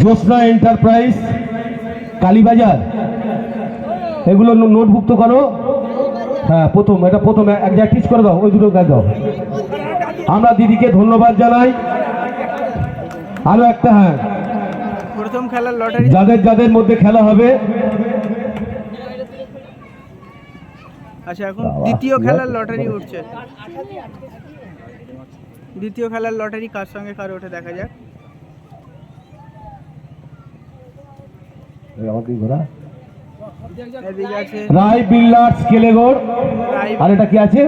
জ্যোৎস্না enterprise Kalibazar. এগুলো নোটভুক্ত করো। হ্যাঁ প্রথম এটা প্রথম এক জায়গায় টিচ করে দাও ওই দুটো গাছ দাও। আমরা দিদিকে ধন্যবাদ জানাই। আরও একটা হ্যাঁ। প্রথম খেলার লটারি। যাদের যাদের মধ্যে খেলা হবে। আচ্ছা এখন দ্বিতীয় খেলার লটারি উঠছে। দ্বিতীয় খেলার লটারি কার সঙ্গে কার ওঠে দেখা যাক। রায় বিল্লার্স কেলেগড় আর এটা কি আছে?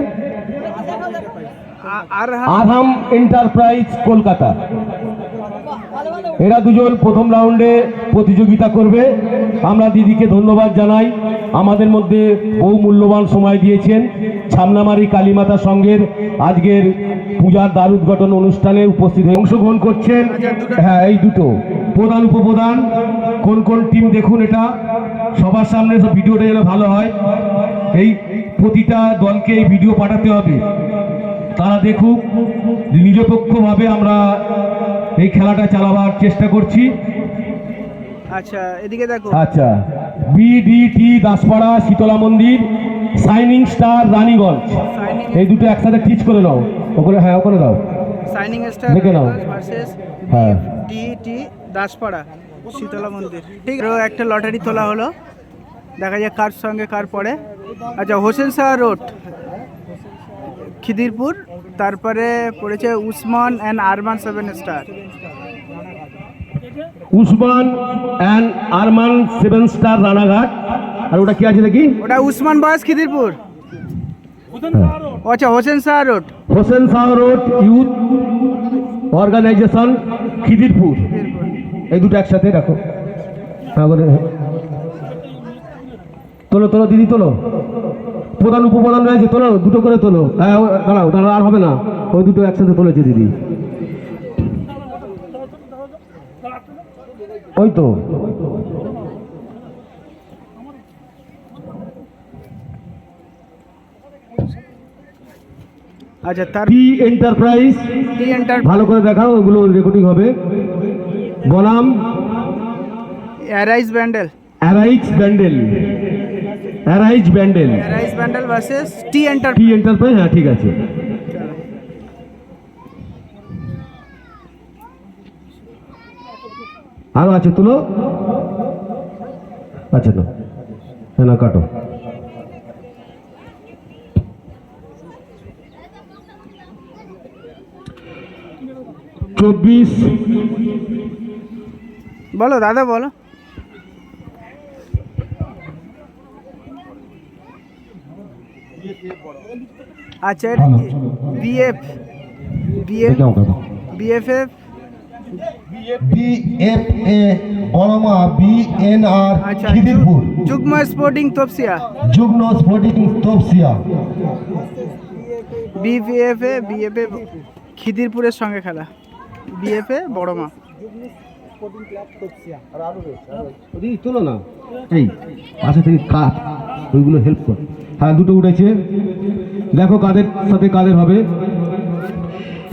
আরহাম। এন্টারপ্রাইজ কলকাতা। এরা দুজন প্রথম রাউন্ডে প্রতিযোগিতা করবে। আমরা দিদিকে ধন্যবাদ জানাই। আমাদের মধ্যে বহু মূল্যবান সময় দিয়েছেন। ছামনামারি কালীমাতা সংঘের আজকের পূজার দ্বার উদ্ঘাটন অনুষ্ঠানে উপস্থিত হয়ে অংশগ্রহণ করছেন। হ্যাঁ এই দুটো। প্রধান উপপ্রধান কোন কোন টিম দেখুন এটা। সবার সামনে সব ভিডিওটা যেন ভালো হয়। এই প্রতিটা দলকে এই ভিডিও পাঠাতে হবে। তারা দেখুক নিরপেক্ষভাবে আমরা এই খেলাটা চালাবার চেষ্টা করছি। আচ্ছা এদিকে দেখো আচ্ছা বিডিটি দাসপাড়া শীতলা মন্দির সাইনিং স্টার রানীগঞ্জ। এই দুটো একসাথে টিচ করে নাও। ওখানে হ্যাঁ ওখানে দাও সাইনিং স্টার দেখে নাও। হ্যাঁ। D T Daspara. শীতলা মন্দির। ঠিক একটা লটারি তোলা হলো। দেখা যাক কার সঙ্গে কার পড়ে। আচ্ছা হোসেন শাহ রোড খিদিরপুর তারপরে পড়েছে Usman and Arman seven star Usman and Arman seven star Ranaghat. আর ওটা কি আছে দেখি? ওটা উসমান বয়স খিদিরপুর। আচ্ছা Hossain Shah road. Hossain Shah road youth organisation Khidirpur. এই দুটো একসাথে রাখো। তোলো তোলো দিদি তোলো। প্রধান উপপ্রধান রয়েছে তোলো দুটো করে তোলো। হ্যাঁ দাঁড়াও দাঁড়াও আর হবে না। ওই দুটো একসাথে তোলেছে দিদি। ওই তো। আচ্ছা তার টি এন্টারপ্রাইজ ভালো করে দেখাও ওগুলো রেকর্ডিং হবে। বনাম arise Bandel arise Bandel arise Bandel arise Bandel versus T enter T enterprise হ্যাঁ ঠিক আছে। আরও আছে তুলো। আচ্ছা তো। হ্যাঁ না কাটো। চব্বিশ। বলো দাদা বলো। আচ্ছা এটা কি? বিএফ বিএফ বিএফএফ বিএফএ বড়মা বিএনআর আচ্ছা খিদিরপুর। যুগ্ম স্পোর্টিং তপসিয়া। যুগ্ম স্পোর্টিং তপসিয়া। বিভিএফএ বিএফএ খিদিরপুরের সঙ্গে খেলা। বিএফএ তোলো না। এই পাশে থেকে কাট ওইগুলো হেল্প কর। হ্যাঁ দুটো উঠেছে। দেখো কাদের সাথে কাদের হবে।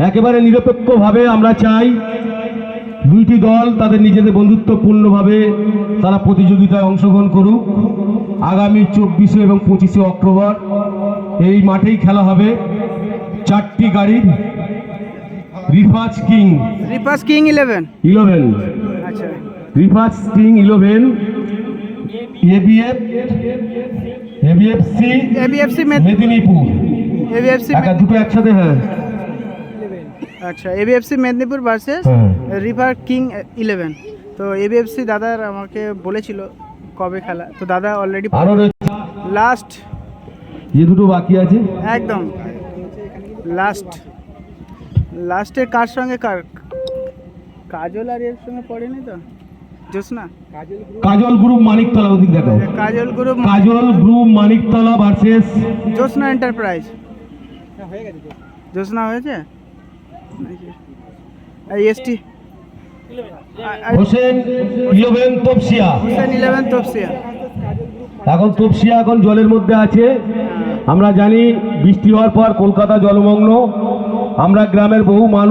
একেবারে নিরপেক্ষভাবে আমরা চাই দুইটি দল তাদের নিজেদের বন্ধুত্বপূর্ণভাবে তারা প্রতিযোগিতায় অংশগ্রহণ করুক। আগামী চব্বিশে এবং পঁচিশে অক্টোবর এই মাঠেই খেলা হবে। চারটি গাড়ির রিফাজ কিং। রিপাস কিং ইলেভেন ইলেভেন আচ্ছা। Rifaz king eleven ABF ABFC ABFC Medinipur. ABFC একা দুটো একসাথে হ্যাঁ। আচ্ছা এবিএফসি মেদিনীপুর ভার্সেস হ্যাঁ। রিভার কিং ইলেভেন তো এবিএফসি দাদার আমাকে বলেছিল কবে খেলা। তো দাদা অলরেডি আরও লাস্ট যে দুটো বাকি আছে। একদম। লাস্ট লাস্টে কার সঙ্গে? কার কাজল আর এর সঙ্গে পড়েনি তো? জোসনা কাজল গ্রুপ মানিকতলা ওদিক দেখো Kajal group Kajal group Maniktala versus Josna enterprise হয়ে গেছে জোসনা হয়েছে? এই ST Hossain eleven Topsia. Hossain eleven Topsia. এখন তপসিয়া এখন জলের মধ্যে আছে। আমরা জানি বৃষ্টি হওয়ার পর কলকাতা জলমগ্ন। আমরা গ্রামের বহু মানুষ